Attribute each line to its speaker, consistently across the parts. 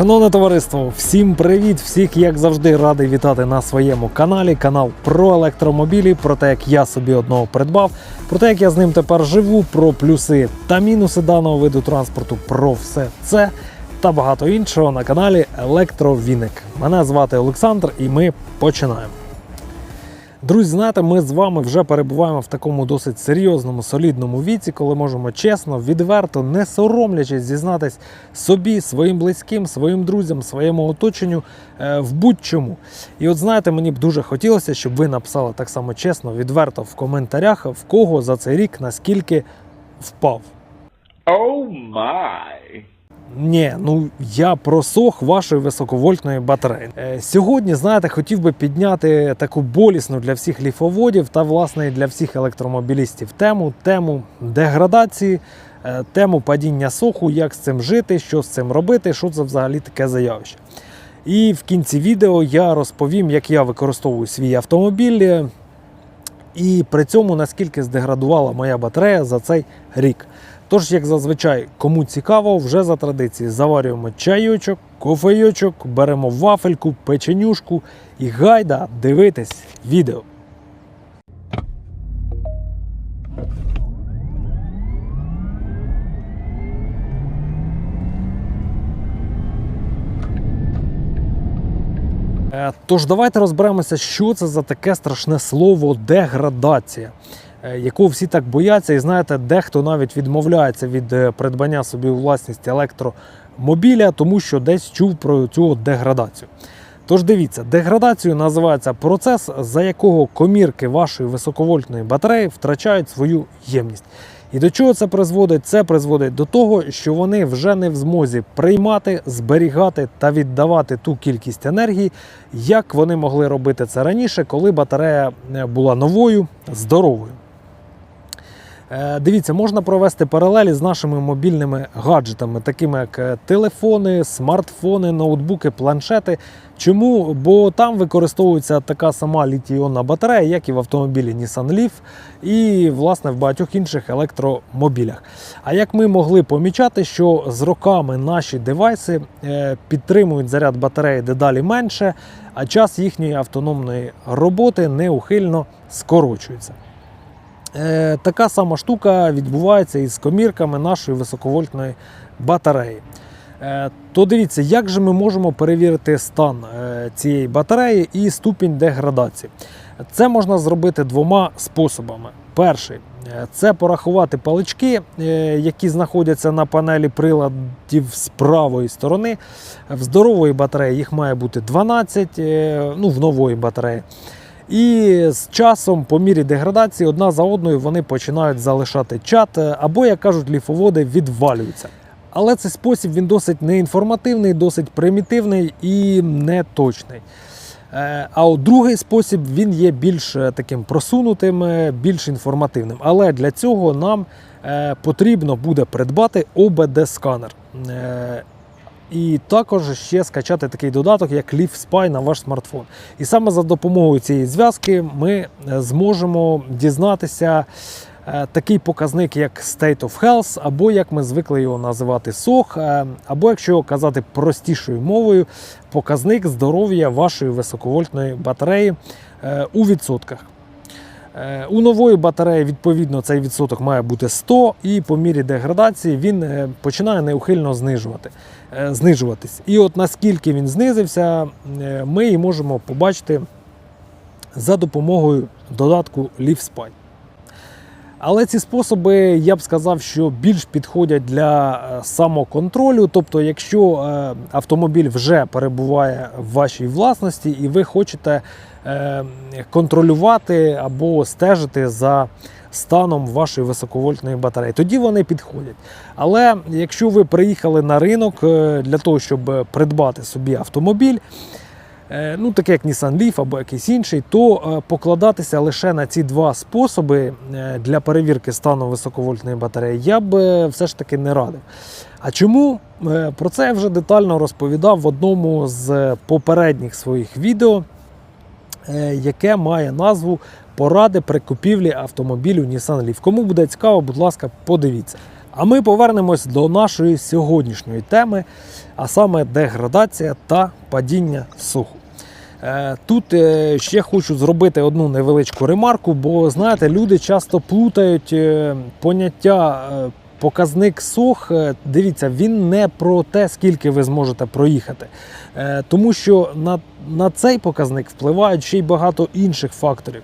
Speaker 1: Шановне товариство, всім привіт! Всіх, як завжди, радий вітати на своєму каналі. Канал про електромобілі, про те, як я собі одного придбав, про те, як я з ним тепер живу, про плюси та мінуси даного виду транспорту, про все це та багато іншого на каналі Електровіник. Мене звати Олександр, і ми починаємо. Друзі, знаєте, ми з вами вже перебуваємо в такому досить серйозному, солідному віці, коли можемо чесно, відверто, не соромлячись, зізнатись собі, своїм близьким, своїм друзям, своєму оточенню е, в будь-чому. І от знаєте, мені б дуже хотілося, щоб ви написали так само чесно, відверто в коментарях, в кого за цей рік наскільки впав.
Speaker 2: Oh my.
Speaker 1: Ні, ну я просох вашої високовольтної батареї. Е, сьогодні, знаєте, хотів би підняти таку болісну для всіх ліфоводів та власне і для всіх електромобілістів тему, тему деградації, е, тему падіння соху, як з цим жити, що з цим робити, що це взагалі таке за явище. І в кінці відео я розповім, як я використовую свій автомобіль. е, І при цьому наскільки здеградувала моя батарея за цей рік. Тож, як зазвичай, кому цікаво, вже за традицією заварюємо чайочок, кофейочок, беремо вафельку, печенюшку і гайда дивитись відео. Е, Тож давайте розберемося, що це за таке страшне слово деградація, е, якого всі так бояться, і знаєте, дехто навіть відмовляється від е, придбання собі у власність електромобіля, тому що десь чув про цю деградацію. Тож дивіться, деградацією називається процес, за якого комірки вашої високовольтної батареї втрачають свою ємність. І до чого це призводить? Це призводить до того, що вони вже не в змозі приймати, зберігати та віддавати ту кількість енергії, як вони могли робити це раніше, коли батарея е, була новою, здоровою. Е, Дивіться, можна провести паралелі з нашими мобільними гаджетами, такими як е, телефони, смартфони, ноутбуки, планшети. Чому? Бо там використовується така сама літій-іонна батарея, як і в автомобілі Nissan Leaf, і власне в багатьох інших електромобілях. А як ми могли помічати, що з роками наші девайси е, підтримують заряд батареї дедалі менше, а час їхньої автономної роботи неухильно скорочується. Е, така сама штука відбувається із комірками нашої високовольтної батареї. Е, то дивіться, як же ми можемо перевірити стан е, цієї батареї і ступінь деградації. Це можна зробити двома способами. Перший це порахувати палички, які знаходяться на панелі приладів з правої сторони. В здорової батареї їх має бути 12, е, ну в нової батареї. І з часом, по мірі деградації, одна за одною вони починають залишати чат, е, або, як кажуть, ліфоводи відвалюються. Але цей спосіб він досить неінформативний, досить примітивний і неточний. Е, А от другий спосіб він є більш е, таким просунутим, більш інформативним. Але для цього нам потрібно буде придбати ОБД-сканер. Е, І також ще скачати такий додаток, як Leaf Spy на ваш смартфон. І саме за допомогою цієї зв'язки ми е, зможемо дізнатися е, такий показник, як State of Health, або як ми звикли його називати SOH, е, або якщо казати простішою мовою, показник здоров'я вашої високовольтної батареї у відсотках. Е, У нової батареї, відповідно, цей відсоток має бути 100, і по мірі деградації він е, починає неухильно знижувати, е, знижуватись. І от наскільки він знизився, ми і можемо побачити за допомогою додатку LeafSpy. Але ці способи, я б сказав, що більш підходять для самоконтролю. Тобто, якщо автомобіль вже перебуває в вашій власності і ви хочете контролювати або стежити за станом вашої високовольтної батареї, тоді вони підходять. Але якщо ви приїхали на ринок е, для того, щоб придбати собі автомобіль, е, ну таке як Nissan Leaf або якийсь інший, то е, покладатися лише на ці два способи е, для перевірки стану високовольтної батареї я б е, все ж таки не радив. А чому? Е, Про це я вже детально розповідав в одному з попередніх своїх відео, е, яке має назву Поради при купівлі автомобілю Nissan Leaf. Кому буде цікаво, будь ласка, подивіться. А ми повернемось до нашої сьогоднішньої теми, а саме деградація та падіння суху. Е, Тут е, ще хочу зробити одну невеличку ремарку, бо знаєте, люди часто плутають е, поняття е, показник сох. Е, Дивіться, він не про те, скільки ви зможете проїхати, Е, тому що на, на цей показник впливають ще й багато інших факторів.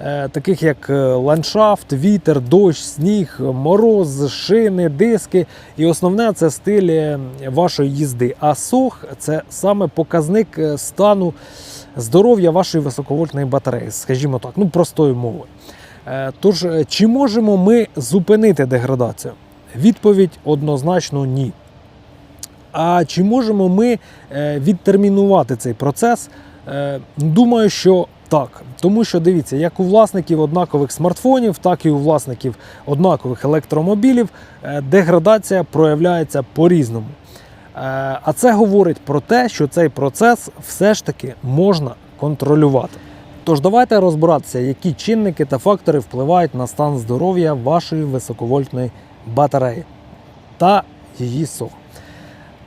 Speaker 1: е, Таких як ландшафт, вітер, дощ, сніг, мороз, шини, диски. І основне це стиль вашої їзди. А сох це саме показник стану здоров'я вашої високовольтної батареї, скажімо так, ну простою мовою. Тож, чи можемо ми зупинити деградацію? Відповідь однозначно ні. А чи можемо ми е, відтермінувати цей процес? Е, Думаю, що так. Тому що дивіться, як у власників однакових смартфонів, так і у власників однакових електромобілів е, деградація проявляється по-різному. А це говорить про те, що цей процес все ж таки можна контролювати. Тож давайте розбиратися, які чинники та фактори впливають на стан здоров'я вашої високовольтної батареї та її сох.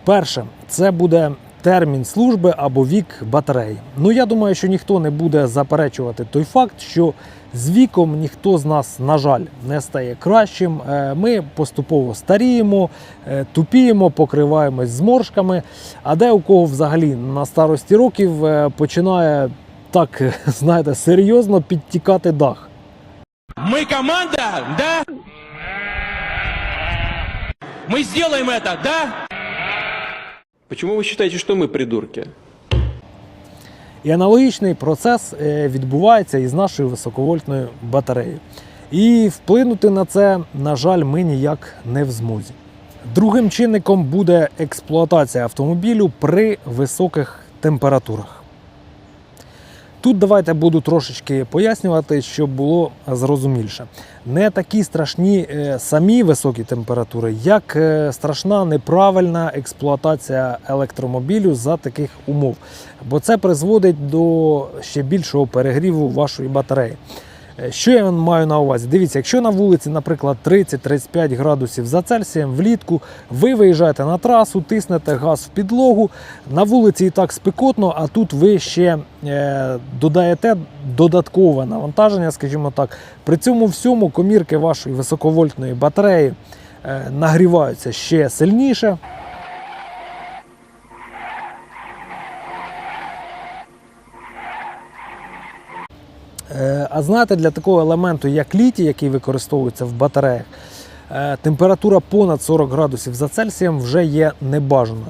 Speaker 1: Перше, це буде термін служби або вік батареї. Ну я думаю, що ніхто не буде заперечувати той факт, що з віком ніхто з нас, на жаль, не стає кращим. Е, Ми поступово старіємо, е, тупіємо, покриваємось зморшками. А де у кого взагалі на старості років е, починає так, знаєте, серйозно підтікати дах.
Speaker 3: Мы команда, да? Мы сделаем это, да?
Speaker 4: Почему вы считаете, что мы придурки?
Speaker 1: І аналогічний процес е, відбувається із нашою високовольтною батареєю. І вплинути на це, на жаль, ми ніяк не в змозі. Другим чинником буде експлуатація автомобілю при високих температурах. Тут давайте буду трошечки пояснювати, щоб було зрозуміліше. Не такі страшні е, самі високі температури, як е, страшна неправильна експлуатація електромобілю за таких умов. Бо це призводить до ще більшого перегріву вашої батареї. Е, Що я маю на увазі? Дивіться, якщо на вулиці, наприклад, 30-35 градусів за Цельсієм влітку, ви виїжджаєте на трасу, тиснете газ в підлогу. На вулиці і так спекотно, а тут ви ще е, додаєте додаткове навантаження, скажімо так. При цьому всьому комірки вашої високовольтної батареї е, нагріваються ще сильніше. А знаєте, для такого елементу, як літій, який використовується в батареях, е, температура понад 40 градусів за Цельсієм вже є небажаною.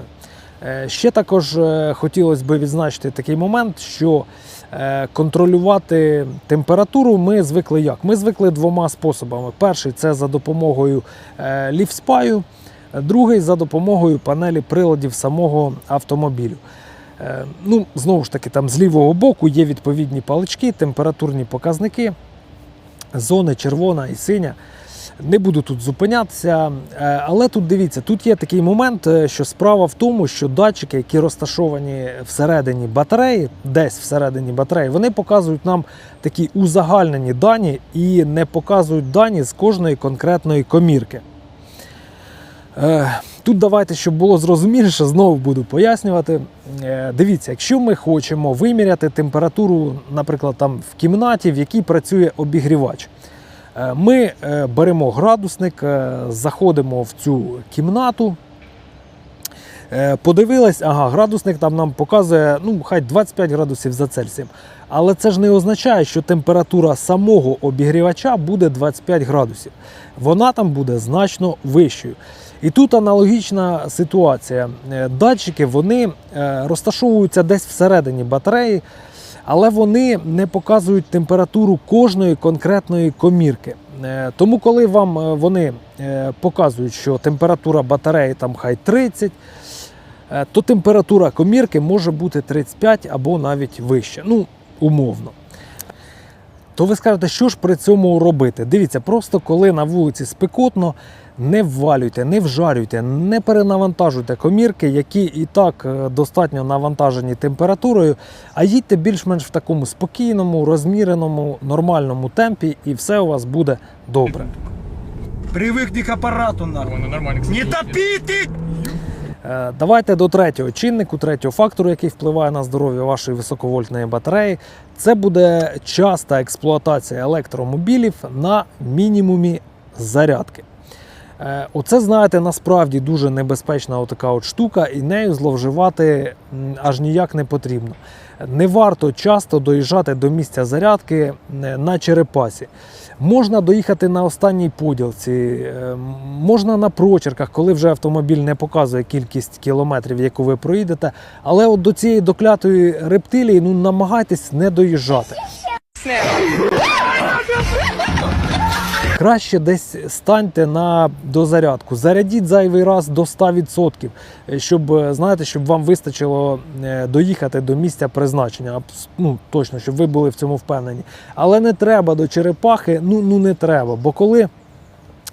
Speaker 1: Е, Ще також е, хотілося б відзначити такий момент, що е, контролювати температуру ми звикли як? Ми звикли двома способами. Перший це за допомогою е, ліфспаю, другий за допомогою панелі приладів самого автомобілю. Е, Ну, знову ж таки, там з лівого боку є відповідні палички, температурні показники, зони червона і синя. Не буду тут зупинятися, е, але тут дивіться, тут є такий момент, е, що справа в тому, що датчики, які розташовані всередині батареї, десь всередині батареї, вони показують нам такі узагальнені дані і не показують дані з кожної конкретної комірки. Е, Тут давайте, щоб було зрозуміліше, знову буду пояснювати. Е, Дивіться, якщо ми хочемо виміряти температуру, наприклад, там в кімнаті, в якій працює обігрівач, е, ми беремо градусник, заходимо в цю кімнату. Подивились, ага, градусник там нам показує ну, хай 25 градусів за Цельсієм. Але це ж не означає, що температура самого обігрівача буде 25 градусів. Вона там буде значно вищою. І тут аналогічна ситуація. Е, Датчики вони е, розташовуються десь всередині батареї, але вони не показують температуру кожної конкретної комірки. Е, Тому, коли вам вони показують, що температура батареї там хай 30, е, то температура комірки може бути 35 або навіть вища. Ну, умовно. То ви скажете, що ж при цьому робити? Дивіться, просто коли на вулиці спекотно, не ввалюйте, не вжарюйте, не перенавантажуйте комірки, які і так е, достатньо навантажені температурою, а їдьте більш-менш в такому спокійному, розміреному, нормальному темпі, і все у вас буде добре.
Speaker 5: Привыкни к аппарату, нахуй. Не топите!
Speaker 1: Е, Давайте до третього чиннику, третього фактору, який впливає на здоров'я вашої високовольтної батареї. Це буде часта експлуатація електромобілів на мінімумі зарядки. Е, Оце, знаєте, насправді дуже небезпечна отака от штука, і нею зловживати аж ніяк не потрібно. Не варто часто доїжджати до місця зарядки е, на черепасі. Можна доїхати на останній поділці, е, можна на прочерках, коли вже автомобіль не показує кількість кілометрів, яку ви проїдете. Але от до цієї доклятої рептилії ну, намагайтесь не доїжджати. Краще десь станьте на дозарядку, зарядіть зайвий раз до 100%, е, щоб е, знаєте, щоб вам вистачило е, доїхати до місця призначення. Ну точно, щоб ви були в цьому впевнені. Але не треба до черепахи, ну, ну не треба. Бо коли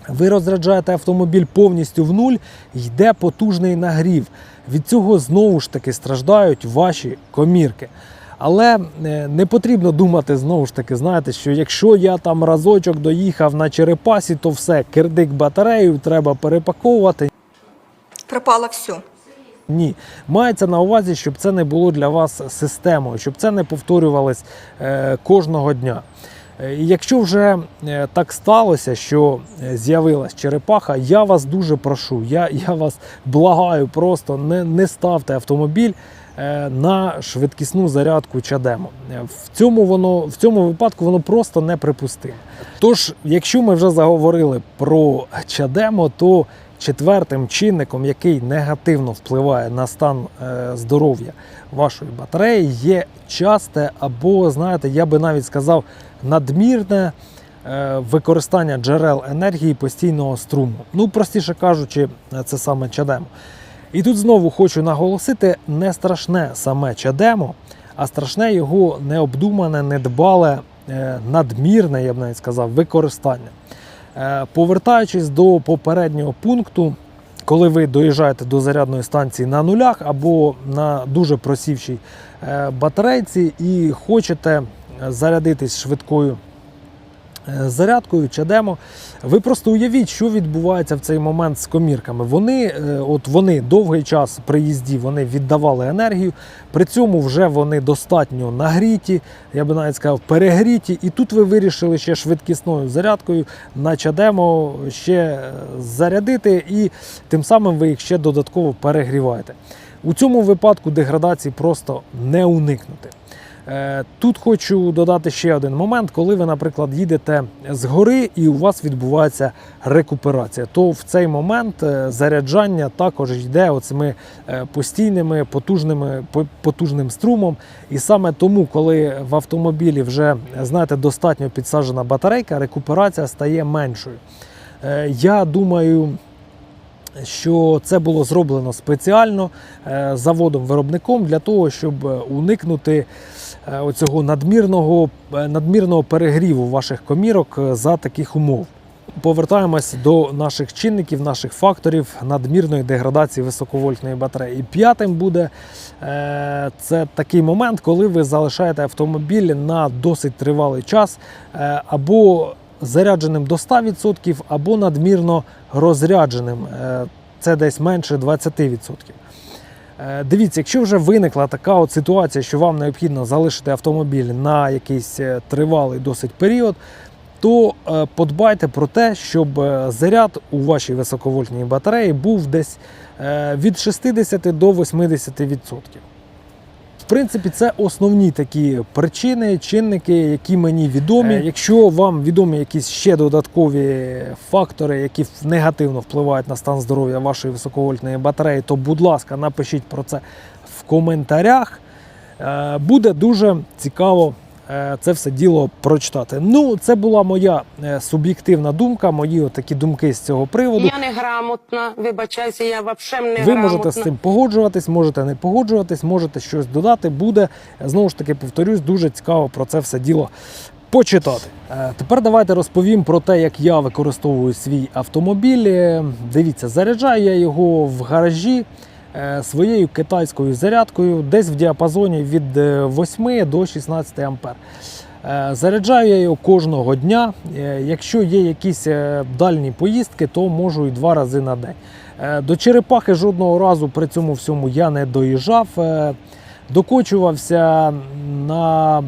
Speaker 1: ви розряджаєте автомобіль повністю в нуль, йде потужний нагрів. Від цього знову ж таки страждають ваші комірки. Але е, не потрібно думати знову ж таки, знаєте, що якщо я там разочок доїхав на черепасі, то все, кирдик батарею треба перепаковувати.
Speaker 6: Пропало все.
Speaker 1: Ні, мається на увазі, щоб це не було для вас системою, щоб це не повторювалось е, кожного дня. Е, І якщо вже так сталося, що з'явилась черепаха, я вас дуже прошу, я, я вас благаю, просто не, не ставте автомобіль на швидкісну зарядку чадемо. Е, В цьому, воно, в цьому випадку воно просто неприпустимо. Тож, якщо ми вже заговорили про чадемо, то четвертим чинником, який негативно впливає на стан е, здоров'я вашої батареї, є часте або, знаєте, я би навіть сказав, надмірне е, використання джерел енергії постійного струму. Ну, простіше кажучи, це саме чадемо. І тут знову хочу наголосити: не страшне саме чадемо, а страшне його необдумане, недбале, е, надмірне, я б навіть сказав, використання. Е, Повертаючись до попереднього пункту, коли ви доїжджаєте до зарядної станції на нулях або на дуже просівшій е, батарейці і хочете зарядитись швидкою зарядкою чадемо, ви просто уявіть, що відбувається в цей момент з комірками. Вони, е, от вони довгий час при їзді вони віддавали енергію, при цьому вже вони достатньо нагріті, я би навіть сказав, перегріті. І тут ви вирішили ще швидкісною зарядкою на чадемо ще е, зарядити, і тим самим ви їх ще додатково перегріваєте. У цьому випадку деградації просто не уникнути. Е, Тут хочу додати ще один момент, коли ви, наприклад, їдете з гори і у вас відбувається рекуперація, то в цей момент е, заряджання також йде оцими е, постійними потужними потужним струмом. І саме тому, коли в автомобілі вже знаєте достатньо підсаджена батарейка, рекуперація стає меншою. Я думаю що це було зроблено спеціально заводом-виробником для того, щоб уникнути оцього надмірного, е, надмірного перегріву ваших комірок е, за таких умов. Повертаємось до наших чинників, наших факторів надмірної деградації високовольтної батареї. І п'ятим буде е, це такий момент, коли ви залишаєте автомобіль на досить тривалий час е, або зарядженим до 100%, або надмірно розрядженим. Е, Це десь менше 20%. Е, Дивіться, якщо вже виникла така от ситуація, що вам необхідно залишити автомобіль на якийсь е, тривалий досить період, то е, подбайте про те, щоб заряд у вашій високовольтній батареї був десь від 60 до 80%. Принципі, це основні такі причини, чинники, які мені відомі. Е, Якщо вам відомі якісь ще додаткові фактори, які негативно впливають на стан здоров'я вашої високовольтної батареї, то будь ласка, напишіть про це в коментарях. Е, Буде дуже цікаво це все діло прочитати. Ну, це була моя е, суб'єктивна думка, мої такі думки з цього приводу.
Speaker 7: Я неграмотна, вибачайся, я взагалі не
Speaker 1: Ви можете з цим погоджуватись, можете не погоджуватись, можете щось додати. Буде знову ж таки повторюсь, дуже цікаво про це все діло почитати. Е, Тепер давайте розповім про те, як я використовую свій автомобіль. Е, Дивіться, заряджаю я його в гаражі е, своєю китайською зарядкою десь в діапазоні від е, 8 до 16 ампер. Е, Заряджаю я його кожного дня. Е, Якщо є якісь е, дальні поїздки, то можу і два рази на день. Е, До черепахи жодного разу при цьому всьому я не доїжджав. Е, Докочувався на,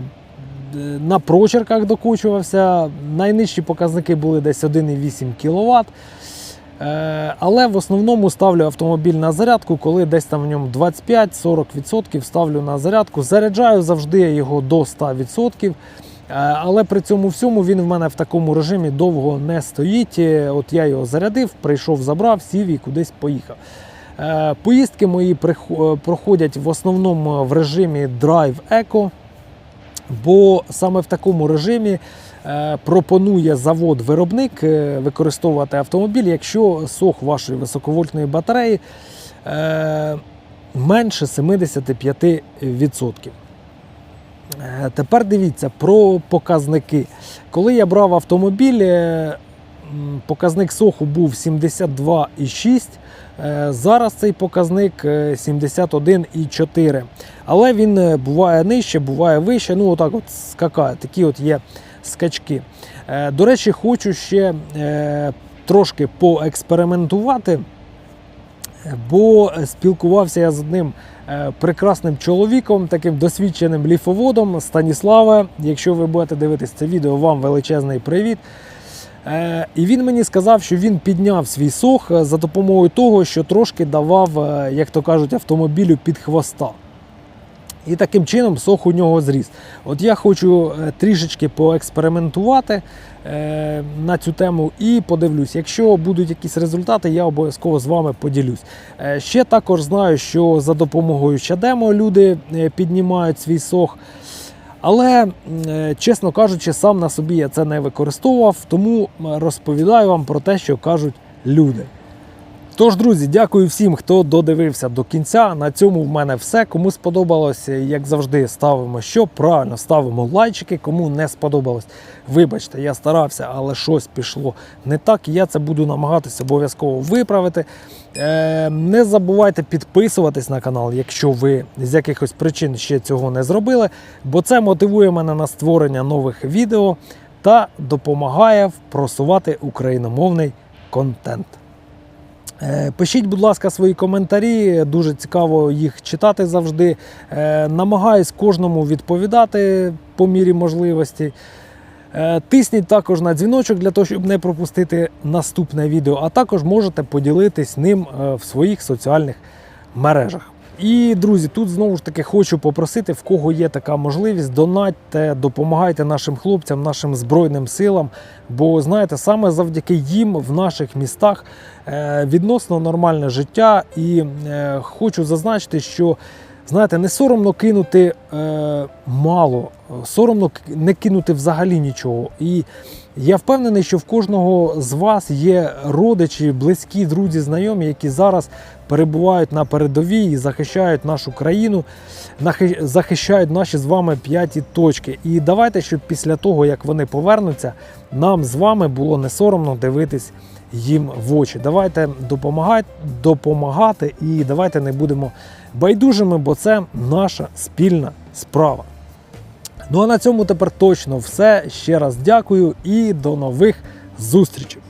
Speaker 1: на прочерках, докочувався. Найнижчі показники були десь 1,8 кВт. Е, Але в основному ставлю автомобіль на зарядку, коли десь там в ньому 25-40% ставлю на зарядку. Заряджаю завжди його до 100%. Е, Але при цьому всьому він в мене в такому режимі довго не стоїть. Е, От я його зарядив, прийшов, забрав, сів і кудись поїхав. Поїздки мої проходять в основному в режимі Drive Eco, бо саме в такому режимі пропонує завод-виробник е, використовувати автомобіль, якщо сох вашої високовольтної батареї е, менше 75%. Е, Тепер дивіться про показники. Коли я брав автомобіль, е, показник соху був 72,6. Е, Зараз цей показник е, 71,4. Але він е, буває нижче, буває вище. Ну, отак от скакає. Такі от є скачки. Е, До речі, хочу ще е, трошки поекспериментувати, бо спілкувався я з одним е, прекрасним чоловіком, таким досвідченим ліфоводом Станіславе. Якщо ви будете дивитись це відео, вам величезний привіт. І він мені сказав, що він підняв свій сох за допомогою того, що трошки давав, як то кажуть, автомобілю під хвоста. І таким чином сох у нього зріс. От я хочу е, трішечки поекспериментувати е, на цю тему і подивлюсь. Якщо будуть якісь результати, я обов'язково з вами поділюсь. Е, ще також знаю, що за допомогою Чадемо люди піднімають свій сох. Але, чесно кажучи, сам на собі я це не використовував, тому розповідаю вам про те, що кажуть люди. Тож, друзі, дякую всім, хто додивився до кінця. На цьому в мене все. Кому сподобалось, як завжди, ставимо що правильно, ставимо лайчики. Кому не сподобалось, вибачте, я старався, але щось пішло не так. Я це буду намагатися обов'язково виправити. Е, не забувайте підписуватись на канал, якщо ви з якихось причин ще цього не зробили, бо це мотивує мене на створення нових відео та допомагає просувати україномовний контент. Е, Пишіть, будь ласка, свої коментарі. Дуже цікаво їх читати завжди. Е, Намагаюсь кожному відповідати по мірі можливості. Е, Тисніть також на дзвіночок для того, щоб не пропустити наступне відео, а також можете поділитись ним в своїх соціальних мережах. І, друзі, тут знову ж таки хочу попросити, в кого є така можливість, донатьте, допомагайте нашим хлопцям, нашим збройним силам. Бо знаєте, саме завдяки їм в наших містах е, відносно нормальне життя. І е, хочу зазначити, що знаєте, не соромно кинути е, мало, соромно не кинути взагалі нічого. І я впевнений, що в кожного з вас є родичі, близькі, друзі, знайомі, які зараз перебувають на передовій і захищають нашу країну, захищають наші з вами п'яті точки. І давайте, щоб після того, як вони повернуться, нам з вами було не соромно дивитись їм в очі. Давайте допомагати, допомагати і давайте не будемо байдужими, бо це наша спільна справа. Ну а на цьому тепер точно все. Ще раз дякую і до нових зустрічей.